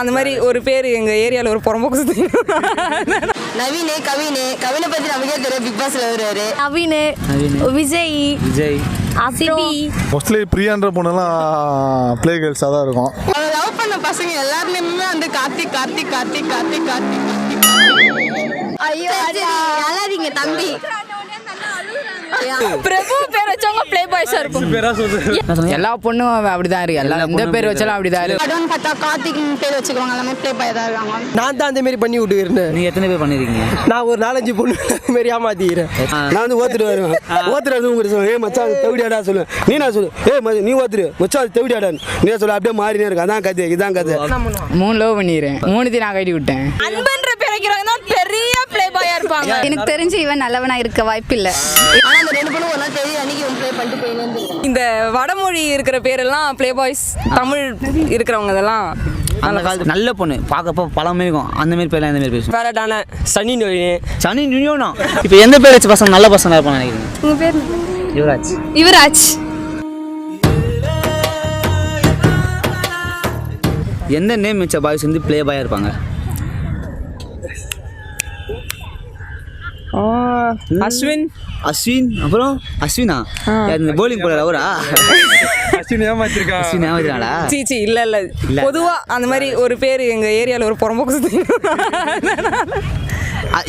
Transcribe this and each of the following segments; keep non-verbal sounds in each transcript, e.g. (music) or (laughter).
அந்த மாதிரி ஒரு பேர் எங்க ஏரியால ஒரு புறம்போக்கு நவீன் கவின் கவினை பத்தி நமக்கே தெரியும். பிக் பாஸ்ல வருவாரு நவீன் விஜய் விஜய். மோஸ்ட்லி பிரியான்ற பொண்ணெல்லாம் ப்ளே கேர்ள்ஸாக தான் இருக்கும். லவ் பண்ண பசங்க எல்லாருமே வந்து கார்த்திக் கார்த்திக் கார்த்திக் கார்த்திக் கார்த்திக் ஐயோ அழாதீங்க தம்பி. பிரபு பேர் வச்சவங்க ப்ளே பாய்ஸா இருக்கும் எல்லா பொண்ணும் அப்படிதான் இருக்கு. எல்லா இந்த பேர் வச்சாலும் அப்படிதான் இருக்கு. பார்த்தா கார்த்திக் பேர் வச்சுக்குவாங்க எல்லாமே ப்ளே பாய் தான் இருக்காங்க. நான் தான் அந்த மாதிரி பண்ணி விட்டுக்கிறேன் நீங்க எத்தனை பேர் பண்ணிருக்கீங்க? நான் ஒரு நாலஞ்சு பொண்ணு மாதிரி ஏமாத்திக்கிறேன். நான் வந்து ஓத்துட்டு வருவேன் ஓத்துட்டு வந்து உங்களுக்கு சொல்லுவேன் ஏ மச்சான் அது தெவிடியாடா சொல்லுவேன் நீ நான் சொல்லு? ஏ நீ ஓத்துரு. மச்சான் அது தெவிடியாடான்னு. நீ சொல்ல? அப்படியே மாறினே இருக்கு அதான் கதை இதான் கதை. மூணு லவ் பண்ணிடுறேன் மூணுத்தையும் நான் கட்டி விட்டேன். அன்பன்ற பேர் வைக்கிறவங்க தான் பெரிய ப்ளே பாயா இருப்பாங்க. எனக்கு தெரிஞ்சு இவன் நல்லவனா இருக்க வாய்ப்பு இல்ல ஆனா அந்த ரெண்டு பொண்ணும் ஒரு நாள் தெரியும் அன்னைக்கு வந்து ப்ளே பண்ணிட்டு இந்த வடமொழி இருக்கிற பேரெல்லாம் ப்ளே பாய்ஸ் தமிழ் இருக்கிறவங்க இதெல்லாம். அந்த காலத்து நல்ல பொண்ணு. பார்க்கப்போ பழமே இருக்கும். அந்த மாதிரி பேர்லாம் எந்த மாதிரி பேசும் ஃபேரட்டான சனி நோயின் சனி நியூனா இப்போ எந்த பேர் வச்ச பசங்க நல்ல பசங்க இருப்பாங்க நினைக்கிறீங்க? உங்க பேர் யுவராஜ். யுவராஜ். எந்த நேம் வச்ச பாய்ஸ் வந்து ப்ளே பாயா இருப்பாங்க? அஸ்வின். அஸ்வின் அப்புறம் அஸ்வினா. யார் இந்த போலிங் போடுற அவரா? அஸ்வின் ஏமாத்திருக்கா? அஸ்வின் ஏமாத்தினாடா சீச்சி இல்ல இல்ல. இல்ல. பொதுவா அந்த மாதிரி ஒரு பேர் எங்க ஏரியால ஒரு புறம்போக்கு சுத்தி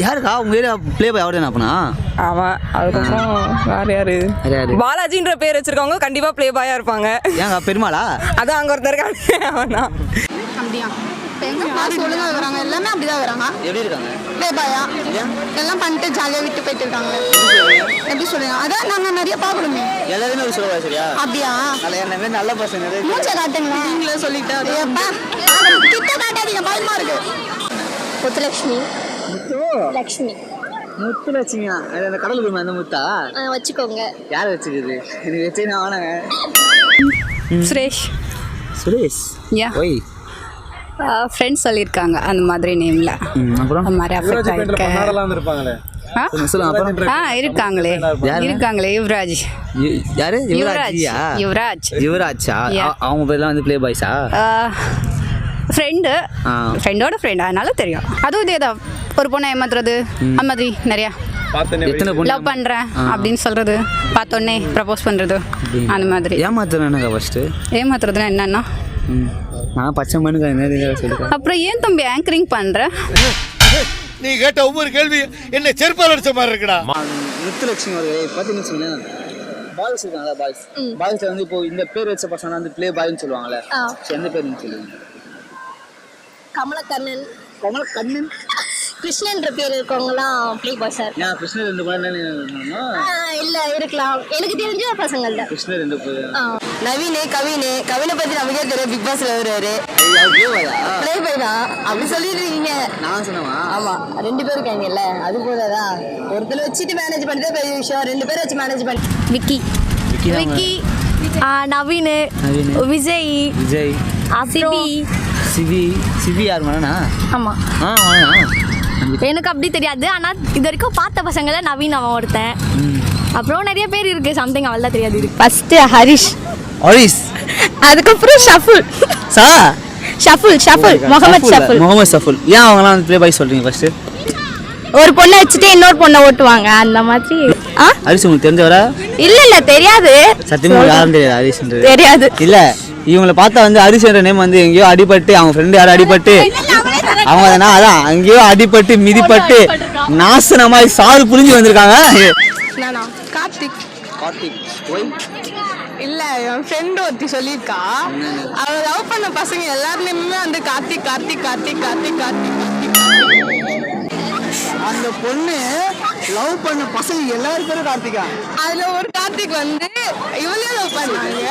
யாருக்கா? உங்க ஏரியா ப்ளே பாய் அவரே அப்பனா? ஆமா அதுக்கப்புறம் வேற யாரு? வேற யாரு? பாலாஜின்ற பேர் வச்சிருக்கவங்க கண்டிப்பா ப்ளே பாயா இருப்பாங்க. ஏங்க பெருமாளா? அதான் அங்க ஒருத்தர் இருக்காங்க அவன் தான். அப்படியா எங்க பாஸ் ஒழுங்கா வராங்க. எல்லாமே அப்படிதான் வராங்க. எப்படி இருக்காங்க? ப்ளே பாயா எல்லாம் பண்ணிட்டு ஜாலியா விட்டு போயிட்டு இருக்காங்க. எப்படி சொல்லுங்க அதான் நாங்க நிறைய பாக்குறோமே எல்லாருமே ஒரு சொல்லுவா சரியா அப்படியா? என்ன நல்ல பசங்க மூச்சை காட்டுங்களா நீங்களே சொல்லிட்டாரு கிட்ட காட்டாதீங்க பயமா இருக்கு. முத்துலட்சுமி. லக்ஷ்மி. முத்துலட்சுமியா? அது அந்த கடல் குருமா அந்த முத்தா? வச்சுக்கோங்க. யார் வச்சுக்குது? இது வச்சு நான் ஆனங்க Suresh. Suresh? Yeah. Why friends சொல்லியிருக்காங்க அந்த மாதிரி நேம்ல அந்த மாதிரி அஃபெக்ட் ஆ? இருக்காங்களே? இருக்காங்களே யுவராஜ். யாரு? யுவராஜ் யுவராஜ். யுவராஜா அவங்க பேர்லாம் வந்து ப்ளே பாய்ஸா ஃப்ரெண்டு. ஃப்ரெண்டோட ஃப்ரெண்ட் அதனால தெரியும். அதுவும் இதே தான். ஒரு பொண்ணை ஏமாத்துறது அந்த மாதிரி நிறையா. லவ் பண்ணுறேன் அப்படின்னு சொல்கிறது பார்த்தோன்னே ப்ரப்போஸ் பண்ணுறது அந்த மாதிரி. ஏமாத்துறதுன்னா என்னன்னா நான் பச்சை மண்ணுக்கு நேரடியாக சொல்லிட்டேன் அப்புறம் ஏன் தம்பி ஆங்கரிங் பண்ணுற நீ கேட்ட ஒவ்வொரு கேள்வி என்ன செருப்பால் அடிச்ச மாதிரி இருக்குடா. முத்துலட்சுமி ஒரு பார்த்தீங்கன்னு வச்சுக்கோங்களேன் பாய்ஸ் இருக்காங்களா பாய்ஸ்? பாய்ஸ்ல வந்து இப்போ இந்த பேர் வச்ச பசங்க வந்து ப்ளே பாய்னு சொல்லுவாங்கல்ல. So, எந்த பேர் நீங்க சொல்லுவீங்க? கமலக்கண்ணன். கமல் கண்ணன் கிருஷ்ணன்ற பேர் இருக்கவங்களாம் ப்ளே பாய்ஸர் ஏன் கிருஷ்ணர் ரெண்டு பேர் என்ன இல்லை இருக்கலாம். எனக்கு தெரிஞ்ச பசங்கள்ல கிருஷ்ணர் ரெண்டு பேர் நவீன் கவின் கவினை பத்தி நமக்கே தெரியும். பிக் பாஸ்ல வருவாரு. ப்ளே பாய் தான். அப்படி சொல்லிட்டு இருக்கீங்க. நான் சொன்னவா? ஆமா. ரெண்டு பேர் இருக்காங்கல்ல அது போதாதான் ஒருத்தர் வச்சுட்டு மேனேஜ் பண்ணிட்டே பெரிய விஷயம். ரெண்டு பேர் வச்சு மேனேஜ் பண்ணி விக்கி. விக்கி ஆ, நவீன். விஜய். விஜய். சிபி. சிவி சிவி யார் மனனா ஆமாம் ஆ எனக்கு அப்படி தெரியாது. ஆனால் இது வரைக்கும் பார்த்த பசங்கள நவீன் அவன் ஒருத்தன். அப்புறம் நிறைய பேர் இருக்கு. சம்திங் அவள் தான் தெரியாது ஃபர்ஸ்ட் ஹரிஷ். ஹரிஸ் அதுக்கப்புறம் ஷஃபுல். சா ஷஃபுல் ஷஃபுல். முகமது ஷஃபுல் முகமது சஃபுல் ஏன் அவங்கலாம் வந்து ப்ளே பாய் சொல்றீங்க ஃபர்ஸ்ட் ஒரு பொண்ணை வச்சுட்டு இன்னொரு பொண்ணை ஓட்டுவாங்க. அந்த மாதிரி. ஆ? ஹரிஸ் உங்களுக்கு தெரிஞ்சவரா? இல்ல இல்ல தெரியாது. சத்தியமா யாரும் தெரியாது ஹரிஸ்ன்றது தெரியாது. இல்ல இவங்கள பார்த்தா வந்து ஹரிஸ்ன்ற நேம் வந்து எங்கேயோ அடிபட்டு அவங்க ஃப்ரெண்டு யாரும் அடிபட்டு அவங்க அதனா அதான் அங்கேயோ அடிபட்டு மிதிப்பட்டு நாசனமாய் சாறு புரிஞ்சு வந்திருக்காங்க. நானா? கார்த்திக். கார்த்திக் என் ஃப்ரெண்ட் ஒருத்தி சொல்லியிருக்கா. அவ லவ் பண்ண பசங்க எல்லாருமே வந்து கார்த்திக் கார்த்திக் கார்த்திக் கார்த்திக் கார்த்திக் அந்த பொண்ணு லவ் பண்ண பசங்க எல்லாரும் பேரும் கார்த்திகா? அதுல ஒரு கார்த்திக் வந்து இவளே லவ் பண்ணாங்க.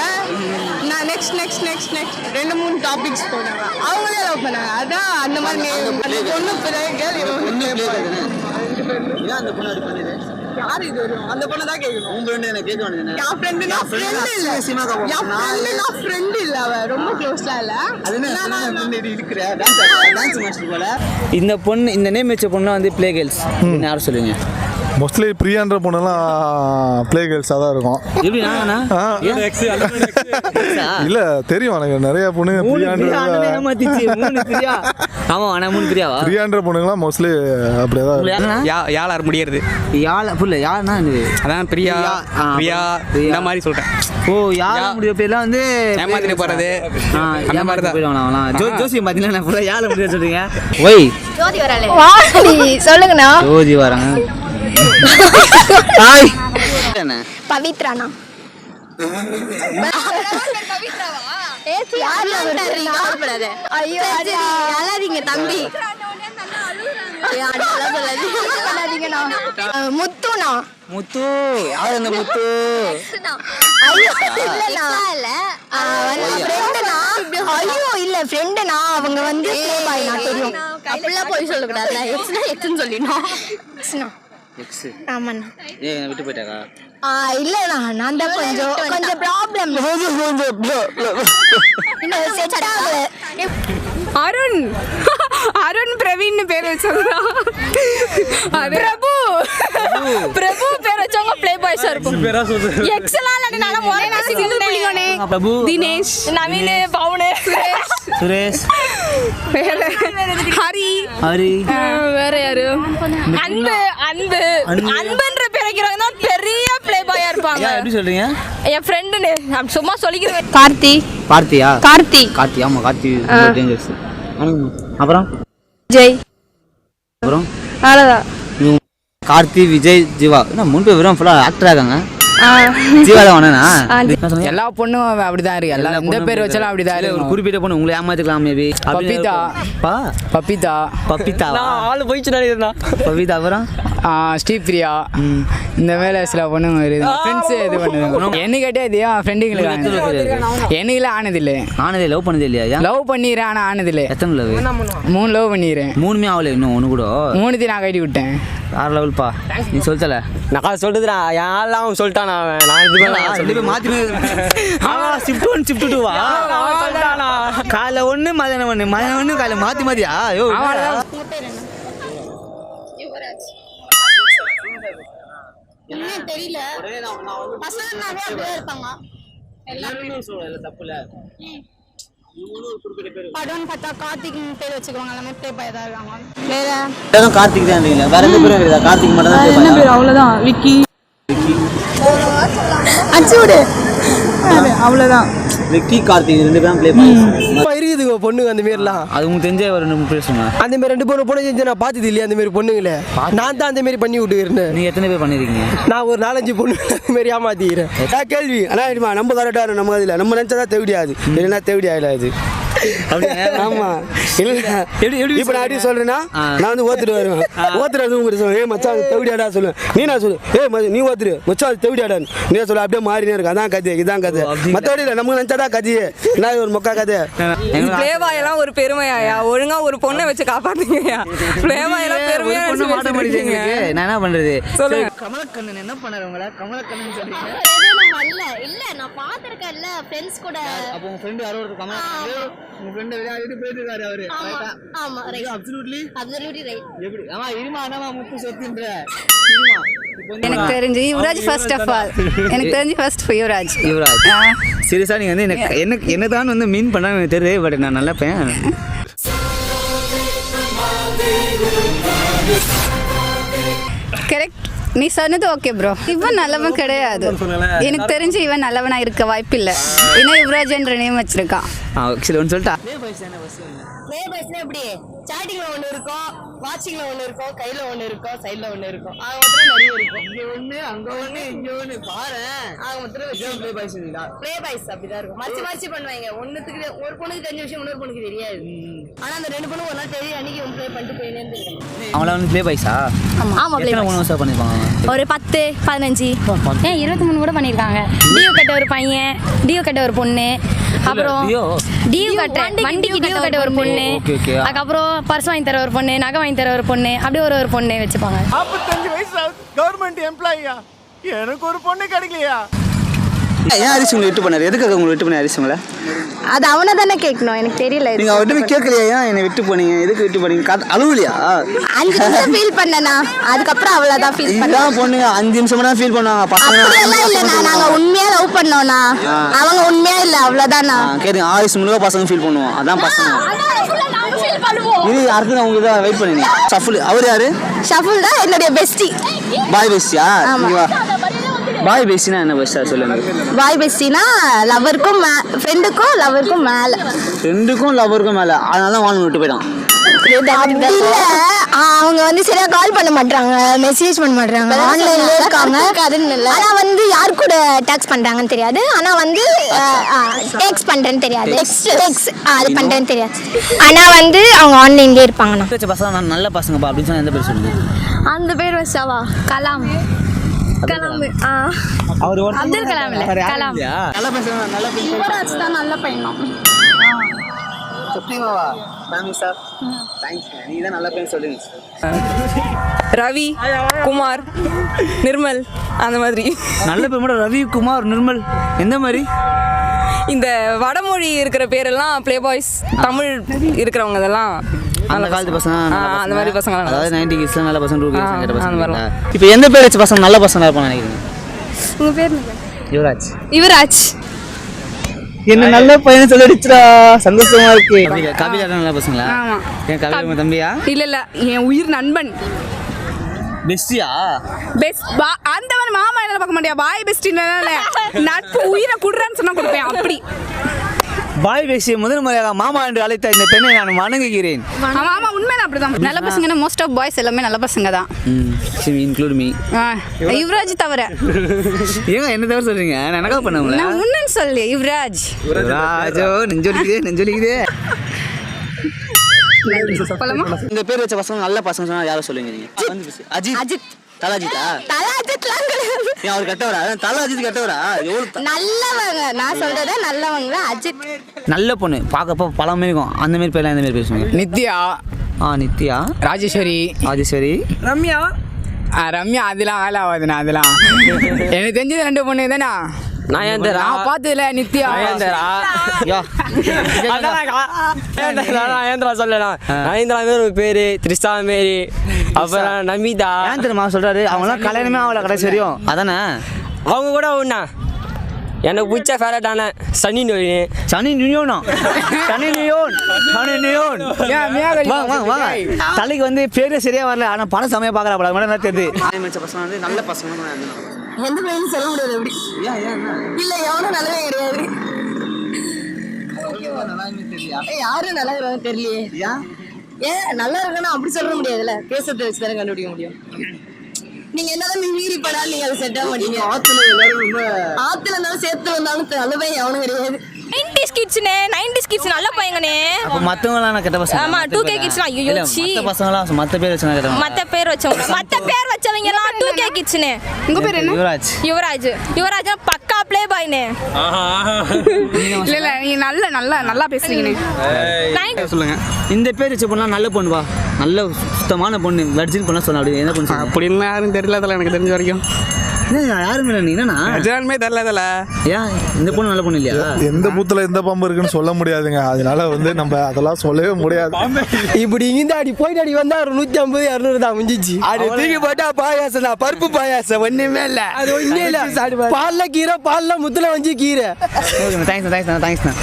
நான் நெக்ஸ்ட் நெக்ஸ்ட் நெக்ஸ்ட் நெக்ஸ்ட் ரெண்டு மூணு டாபிக்ஸ் போனாங்க அவங்களே லவ் பண்ணாங்க. அதான் அந்த மாதிரி பொண்ணு பிள்ளைகள் ஏன் அந்த பொண்ணு யார் இது வரும் அந்த பொண்ணு தான் கேட்கணும். உங்க என் ஃப்ரெண்டு நான் ஃப்ரெண்ட் இல்ல. என் ஃப்ரெண்டு நான் ஃப்ரெண்ட் இல்ல. அவ. ரொம்ப க்ளோஸ்லாம் இல்ல. இந்த பொண்ணு இந்த நேம் வச்ச பொண்ணு வந்து ப்ளே கேர்ள்ஸ் யாரும் சொல்லுவீங்க? மோஸ்ட்லி பிரியான்ற பொண்ணெல்லாம் ப்ளே கேர்ள்ஸாக தான் இருக்கும். இல்ல தெரியும் எனக்கு. நிறைய பொண்ணுங்க பிரியான்ற ஏமாத்திச்சு. மூணு பிரியா? ஆமா ஆனா மூணு பிரியாவா? பிரியான்ற பொண்ணுங்களாம் மோஸ்ட்லி அப்படியே தான் யாழார் முடியறது. யாழ புரியல யாருன்னா இது? அதான் பிரியா பிரியா. இந்த மாதிரி சொல்றேன். ஓ யாழ முடிய பேர்லாம் வந்து ஏமாத்திட்டு போறது. ஆ, அந்த மாதிரி தான். ஜோ ஜோசியம் பார்த்தீங்கன்னா நான் யாழ முடிய சொல்றீங்க? ஒய் ஜோதி வரல (laughs) சொல்லுங்கண்ணா. ஜோதி வராங்க ஹாய். பவித்ராண்ணா ஐயோ அழாதீங்க தம்பி. முத்துண்ணா? முத்து யார் அந்த முத்து? ஐயோ இல்ல. ஃப்ரெண்டுனா ஐயோ. இல்ல ஃப்ரெண்டுனா அவங்க வந்து பாய் நான் தெரியும். அப்படிலாம் போய் எக்ஸ்னா எக்ஸ்னு சொல்லிடணும். எக்ஸ்னா எக்ஸ் ஆமாண்ணா. ஏ என்னை விட்டு போயிட்டாக்கா? ஆ இல்லண்ணா நான் தான் கொஞ்சம் கொஞ்சம் ப்ராப்ளம் இன்னும் செட் ஆகல. அருண். அருண் பிரவீன் பேர் பிரபு. பிரபு. பேர் வச்சவங்க ப்ளே பாய்ஸா இருக்கும். சிங்கிள் புள்ளிங்கோனே பிரபு. தினேஷ். நவீன் பவுனு. சுரேஷ். ஹரி. ஹரி. வேற யாரு? அன்பு அன்பு. அன்புன்ற பேர் வைக்கிறவங்க தான் பெரிய ப்ளே பாயா இருப்பாங்க எப்படி சொல்றீங்க? என் ஃப்ரெண்டு சும்மா சொல்லிக்கிறேன். கார்த்தி. பார்த்தியா கார்த்தி. கார்த்தி ஆமா கார்த்தி. டேஞ்சர்ஸ் அப்புறம்? ஜெய் அப்புறம்? அவ்வளோதான் கார்த்தி விஜய் ஜீவா. என்ன மூணு பேர் வெறும் ஃபுல்லாக ஆக்டர் ஆகாங்க ஜீவா தான் வேணா எல்லா பொண்ணும் அப்படிதான் இருக்கு. எல்லா இந்த பேர் வச்சாலும் அப்படிதான் ஒரு இருக்கு குறிப்பிட்ட பொண்ணு உங்களை ஏமாத்திக்கலாம் மேபி பபிதா. பா. பப்பிதா பப்பிதா ஆளு போயிடுச்சு நினைக்கிறேன் பபிதா அப்புறம்? ஸ்ரீபிரியா இந்த மேல சில பொண்ணுங்க வருது. ஃப்ரெண்ட்ஸ் இது பண்ணுது. என்ன கேட்டே இது என் ஃப்ரெண்டுங்களுக்கு என்னைக்குல ஆனதில்லை. ஆனதே லவ் பண்ணதே இல்லையா ஏன்? லவ் பண்ணிடுறேன் ஆனால் ஆனதில்லை. எத்தனை லவ் மூணு லவ் பண்ணிடுறேன் மூணுமே ஆகல இன்னும் ஒன்று கூட. மூணுத்தையும் நான் கட்டி விட்டேன். ஆறு லெவல்ப்பா நீ சொல்லிட்டல நான் சொல்றதுடா யாரெல்லாம் அவன் சொல்லிட்டான் நான் சொல்லி போய் மாற்றி ஷிஃப்ட் ஒன் ஷிஃப்ட் டூவா காலைல ஒன்று மதியானம் ஒன்று மதியானம் ஒன்று காலைல மாற்றி மாற்றியா ஐயோ தெரியல. பசங்கனாவே அப்படியே இருப்பாங்க. படம் பார்த்தா கார்த்திக் பேர் வச்சுக்குவாங்க எல்லாமே ப்ளே பாய் தான் இருக்காங்க. வேற? வெறும் கார்த்திக் தான் இல்லைங்களா வேற எந்த பேரும் கார்த்திக் மட்டும் தான் என்ன பேர்? அவ்வளோதான் விக்கி. அச்சு விடு. அவ்வளோதான் விக்கி கார்த்திக் ரெண்டு பேரும் ப்ளே பண்ணி இருக்குதுங்க பொண்ணுங்க அந்த மாரிலாம் அது உங்களுக்கு தெரிஞ்ச ஒரு ரெண்டு சொல்லுங்க அந்த மாதிரி ரெண்டு பொண்ணு பொண்ணு செஞ்சு நான் பார்த்தது இல்லையா அந்த மாதிரி பொண்ணுங்களே? நான் தான் அந்த மாதிரி பண்ணி விட்டுக்கிறேன் நீங்க எத்தனை பேர் பண்ணிருக்கீங்க? நான் ஒரு நாலஞ்சு பொண்ணு அந்த மாதிரி ஏமாத்திக்கிறேன். கேள்வி. ஆனால் நம்ம கரெக்டாக நம்ம அதில் நம்ம நினச்சா தேவையாது இல்லைன்னா தேவையா இல்லை அது. ஆமா. இல்ல எப்படி- எப்படி இப்போ நான் எப்படி சொல்றேன்னா. நான் வந்து ஓத்துட்டு வருவேன். வந்து உங்களுக்கு சொல்லுவேன். ஏ அது சொல்லுவேன் நீ நான் சொல்லு? ஏ நீ ஓத்துரு. மச்சான் அது தேவையாடான்னு நீ சொல்ல அப்படியே மாறினே இருக்கு. அதான் கதை இதான் கதை. மற்றபடி இல்லை நம்ம நினச்சாதான் கதையே. நான் ஒரு மொக்கா கதை? பிளேபாயெல்லாம் ஒரு பெருமையாயா? ஒழுங்கா ஒரு பொண்ணை வச்சு காப்பாத்துங்கயா பெருமையா ஒரு பொண்ணு மாட்ட. நான் என்ன பண்றது? சொல்லுங்க. கமலக்கண்ணன் என்ன பண்ணாரு உங்களை? கமலக்கண்ணன் சொல்றீங்க. இல்ல இல்ல நான் பாத்திருக்கேன்ல ஃப்ரெண்ட்ஸ் கூட. அப்போ உங்க ஃப்ரெண்ட் யாரோ ஒரு கமலக்கண்ணன். உங்க ஃப்ரெண்ட் விளையாடிட்டு போயிட்டு இருக்காரு அவரு. ஆமா. Right ஆ? ஆமா ரைட் Absolutely? அப்சல்யூட்லி ரைட் எப்படி? ஆமா இருமா அண்ணாமா முத்து சொத்துன்ற? இருமா. இப்போ (laughs) வந்து எனக்கு தெரிஞ்சு யுவராஜ் ஃபர்ஸ்ட் ஆஃப் ஆல் எனக்கு தெரிஞ்சு ஃபர்ஸ்ட் யுவராஜ். யுவராஜ். சீரியஸாக நீங்கள் வந்து எனக்கு எனக்கு என்ன தான் வந்து மீன் பண்ண எனக்கு தெரியுது பட் நான் நல்ல பையன் கரெக்ட் நீ சொன்னது ஓகே ப்ரோ இவன் நல்லவன் கிடையாது. எனக்கு தெரிஞ்சு இவன் நல்லவனா இருக்க வாய்ப்பு இல்லை ஏன்னா யுவராஜ்ன்ற நேம் வச்சிருக்கான். ஆக்சுவலி ஒன்று சொல்லிட்டா. ப்ளே பாய்ஸ்னா எப்படி? சாட்டிங்ல ஒன்று இருக்கும். வாட்சிங்ல ஒன்று இருக்கும் கையில ஒன்று இருக்கும் சைடில் ஒன்று இருக்கும். ஆக மொத்தம் நிறைய இருக்கும். இங்க ஒன்று அங்க ஒன்று இங்க ஒன்று பாரு. ஆக மொத்தம் ப்ளே பாய்ஸ் ப்ளே பாய்ஸ் அப்படிதான் இருக்கும். மறைச்சு மறைச்சு பண்ணுவாங்க. ஒன்றுத்துக்கு ஒரு பொண்ணுக்கு தெரிஞ்ச விஷயம் இன்னொரு பொண்ணுக்கு தெரியாது. ஆனா அந்த ரெண்டு பொண்ணு ஒரு நாள் தெரியும் அன்னைக்கு ப்ளே பண்ணிட்டு போயினே இருந்திருக்காங்க அவங்கள வந்து ப்ளே பாய்ஸா ஆமா. மூணு வருஷம் பண்ணியிருப்பாங்க அவங்க? ஒரு பத்து பதினஞ்சு. ஏன் இருபத்தி மூணு கூட பண்ணியிருக்காங்க டியூ கட்ட ஒரு பையன் டியூ கட்ட ஒரு பொண்ணு அப்புறம் டியூ? கட்ட வண்டிக்கு டியூ கட்ட ஒரு பொண்ணு. அதுக்கப்புறம் பர்ஸ் வாங்கி தர ஒரு பொண்ணு நகை வாங்கி தர ஒரு பொண்ணு அப்படி ஒரு ஒரு பொண்ணு வச்சுப்பாங்க. நாற்பத்தஞ்சு வயசு கவர்மெண்ட் எம்ப்ளாயியா எனக்கு ஒரு பொண்ணு கிடைக்கலையா? ஏன் ஹரிஷ் உங்களை விட்டு பண்ணாரு? எதுக்காக உங்களை விட்டு பண்ண ஹரிஷ் உங்களை? அது அவனை தானே கேட்கணும். எனக்கு தெரியல நீங்க அவர்கிட்ட போய் கேட்கலையா? ஏன் என்னை விட்டு போனீங்க? எதுக்கு விட்டு போனீங்க? காத்து அழுவலையா? அஞ்சு நிமிஷம் ஃபீல் பண்ணனா? அதுக்கப்புறம் அவ்வளவுதான் ஃபீல் இதுதான் பொண்ணுங்க. அஞ்சு நிமிஷம் தான் ஃபீல் பண்ணுவாங்க பசங்க இல்லண்ணா. நாங்க உண்மையா லவ் பண்ணோம்னா அவங்க உண்மையா இல்ல அவ்வளவுதானா கேளுங்க ஆயுஸ் முழுக்க பசங்க ஃபீல் பண்ணுவோம். அதான் பசங்க. இது அடுத்து நான் உங்களுக்கு தான் வெயிட் பண்ணுங்க. சஃபுல் அவர் யாரு? ஷஃபுல் தான் என்னுடைய பெஸ்டி பாய் பெஸ்டியா பாய் பெஸ்டினா என்ன பெஸ்டா சொல்லுங்க? பாய் பெஸ்டினா லவருக்கும் ஃப்ரெண்டுக்கும் லவருக்கும் மேல. ரெண்டுக்கும் லவருக்கும் மேல. அதனால தான் வான் விட்டு போயிட்டான். அவங்க வந்து சரியா கால் பண்ண மாட்டாங்க மெசேஜ் பண்ண மாட்டாங்க ஆன்லைன்ல இருக்காங்க. ஆனா வந்து யார் கூட டெக்ஸ்ட் பண்றாங்கன்னு தெரியாது. ஆனா வந்து டெக்ஸ்ட் பண்றேன்னு தெரியாது. டெக்ஸ்ட் அது பண்றேன்னு தெரியாது. ஆனா வந்து அவங்க ஆன்லைன்லயே இருப்பாங்கண்ணா. பசங்க நான் நல்ல பசங்கப்பா அப்படின்னு சொன்னா எந்த பேர் சொல்லுங்க அந்த பேர் வச்சாவா? கலாம். கலாம். ஆ. அவர் அப்துல் கலாம் இல்ல, கலாம். நல்ல பசங்க நல்ல பசங்க. யுவராஜ் தான் நல்ல பையனா ஃபேமிலி சார். தேங்க்ஸ் நீ தான் நல்ல பையன் சொல்லுங்க ரவி குமார் நிர்மல் அந்த மாதிரி. நல்ல கூட ரவி குமார் நிர்மல். எந்த மாதிரி? இந்த வடமொழி இருக்கிற பேரெல்லாம் ப்ளே பாய்ஸ் தமிழ் இருக்கிறவங்க இதெல்லாம் அந்த காலத்து பசங்க. அந்த மாதிரி பசங்க அதாவது நைன்டி கிட்ஸ்ல நல்ல பசங்க டூ கிட்ஸ் கேட்ட பசங்க. இப்போ எந்த பேர் வச்ச பசங்க நல்ல பசங்க இருப்பான்னு நினைக்கிறீங்க? உங்க பேர் யுவராஜ். யுவராஜ். என்ன நல்ல பையன் சொல்லிடுச்சுடா. சந்தோஷமா இருக்கு. கபிலா நல்ல பசங்களா? ஆமா. என் கபிலா உங்க தம்பியா? இல்ல இல்ல. என் உயிர் நண்பன். பெஸ்டியா? பெஸ்ட் பா அந்த மாதிரி மாமா என்ன பார்க்க மாட்டியா? பாய் பெஸ்ட் நட்பு உயிரை குடுறேன்னு சொன்னா கொடுப்பேன் அப்படி. பாய் பேசிய முதல் முறையாக மாமா என்று அழைத்த இந்த பெண்ணை நான் வணங்குகிறேன். ஆமா ஆமா உண்மையில அப்படிதான். நல்ல பசங்கன்னா மோஸ்ட் ஆஃப் பாய்ஸ் எல்லாமே நல்ல பசங்க தான் இன்க்ளூட் மீ ஆ, யுவராஜ் தவிர. ஏங்க என்ன தவிர சொல்றீங்க? நான் எனக்கா பண்ணவங்கள நான் முன்னன்னு சொல்லு யுவராஜ். ராஜோ நெஞ்சொலிக்குதே நெஞ்சொலிக்குதே. இந்த பேர் வச்ச பசங்க நல்ல பசங்க சொன்னா யாரை சொல்லுங்க நீங்க. அஜித். அஜித். தல அஜித்தா தல அஜித்லாம் கிடையாது அவர் கெட்டவரா அதான் தல அஜித் கெட்டவரா எவ்வளவு நல்லவங்க நான் சொல்றது நல்லவங்க அஜித் நல்ல பொண்ணு பார்க்கப்ப பழமே இருக்கும் அந்த மாதிரி பேர்லாம் எந்த மாதிரி பேசுவாங்க நித்யா ஆ நித்யா ராஜேஸ்வரி ஆதிஸ்வரி ரம்யா ஆ, ரம்யா அதெல்லாம் வேலை ஆகாதுண்ணா அதெல்லாம் எனக்கு தெரிஞ்சது ரெண்டு பொண்ணு தானே நயன்தாரா. நான் பார்த்ததுல நித்யா நயன்தாரா. யா நயன்தரா சொல்லலாம் நயன்தரா பேரு த்ரிஷா மாரி அப்புறம் நமிதா? ஏன் தெரியுமா சொல்றாரு? அவங்களாம் கல்யாணமே ஆகல கடைசி வரையும். அதானே? அவங்க கூட ஒண்ணா? எனக்கு பிடிச்ச ஃபேவரட்டான சனி நோயினு சனி நியோனா சனி நியோன் சனி நியோன் ஏன் மியாகலி வாங்க வாங்க வாங்க. தலைக்கு வந்து பேரே சரியா வரல ஆனா படம் செமையா பாக்குறா படம் மட்டும் தான் தெரியுது? பசங்க வந்து நல்ல பசங்க எந்த பையனும் சொல்ல முடியாது அப்படி. இல்ல எவனும் நல்லவே கிடையாது. யாரும் நல்லா தெரியலையே. ஏன் நல்லா இருக்கணும் அப்படி சொல்ல முடியாதுல்ல? பேசுறத வச்சு தானே கண்டுபிடிக்க முடியும். நீங்க என்னதான் மீறி படா நீங்க அதை செட் ஆக மாட்டீங்க. ஆத்துல ஆத்துல இருந்தாலும் சேர்த்து வந்தாலும் பையன் எவனும் கிடையாது. நைன்டிஸ் கிட்ஸ்னே நைன்டிஸ் கிட்ஸ் நல்ல பையங்கனே. அப்ப மத்தவங்கலாம் கெட்ட பசங்க. ஆமா, மத்த 2K பேரா? kids லாம் ஐயோ, சீ. மத்த பசங்கலாம் மத்த பேர் வச்சவங்க கெட்ட மத்த பேர் வச்சவங்க. மத்த பேர் வச்சவங்க எல்லாம் டூ கே கிட்ஸ்னே உங்க பேர் என்ன? யுவராஜ். யுவராஜ். யுவராஜ் பக்கா ப்ளே பாய்னே இல்ல இல்ல நீங்க நல்ல நல்லா நல்லா பேசுறீங்கனே. சொல்லுங்க. இந்த பேர் வச்ச பொண்ணா நல்ல பொண்ணுவா நல்ல சுத்தமான பொண்ணு. வெர்ஜின் பொண்ணா சொன்ன அப்படி என்ன பொண்ணு. அப்படின்னு யாரும் தெரியல அதில் எனக்கு தெரிஞ்ச வரைக்கும். யாருமே இல்லை, நீ என்னண்ணா? நிஜமாலுமே தெரியல ஏன் இந்த பொண்ணு நல்ல பொண்ணு இல்லையா? எந்த பூத்துல எந்த பாம்பு இருக்குன்னு சொல்ல முடியாதுங்க. அதனால வந்து நம்ம அதெல்லாம் சொல்லவே முடியாது. இப்படி இங்கிருந்து அடி போயிட்டு அடி வந்தா ஒரு நூத்தி ஐம்பது இரநூறு தான் முடிஞ்சிச்சு. அது தூக்கி போட்டா பாயாசம் தான். பருப்பு பாயாசம் ஒண்ணுமே இல்ல. அது ஒண்ணே இல்ல. பால்ல கீரை பால்ல முத்துல வந்து கீரை. தேங்க்ஸ் தேங்க்ஸ் தேங்க்ஸ்ண்ணா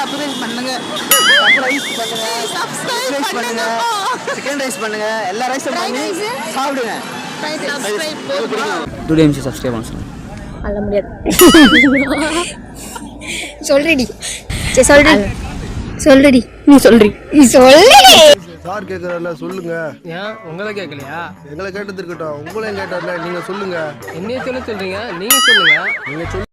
சர்ப்ரைஸ் பண்ணுங்க. ரைஸ் பண்ணுங்க. சிக்கன் ரைஸ் பண்ணுங்க. எல்லா ரைஸும் பண்ணி சாப்பிடுங்க. டூ டேம்ஸ் சப்ஸ்கிரைப் பண்ண சொல்லுங்க சொல்ல முடியாது. (laughs) சொல்றடி. சரி சொல்றி. சொல்றடி. நீ சொல்றி. நீ சொல்லுடி சார் கேக்குறாருல சொல்லுங்க. ஏன்? உங்களை கேட்கலையா? எங்களை கேட்டது இருக்கட்டும். உங்களையும் கேட்டார்ல நீங்க சொல்லுங்க. என்னைய சொல்ல சொல்றீங்க? நீங்க சொல்லுங்க. நீங்க சொல்லுங்க.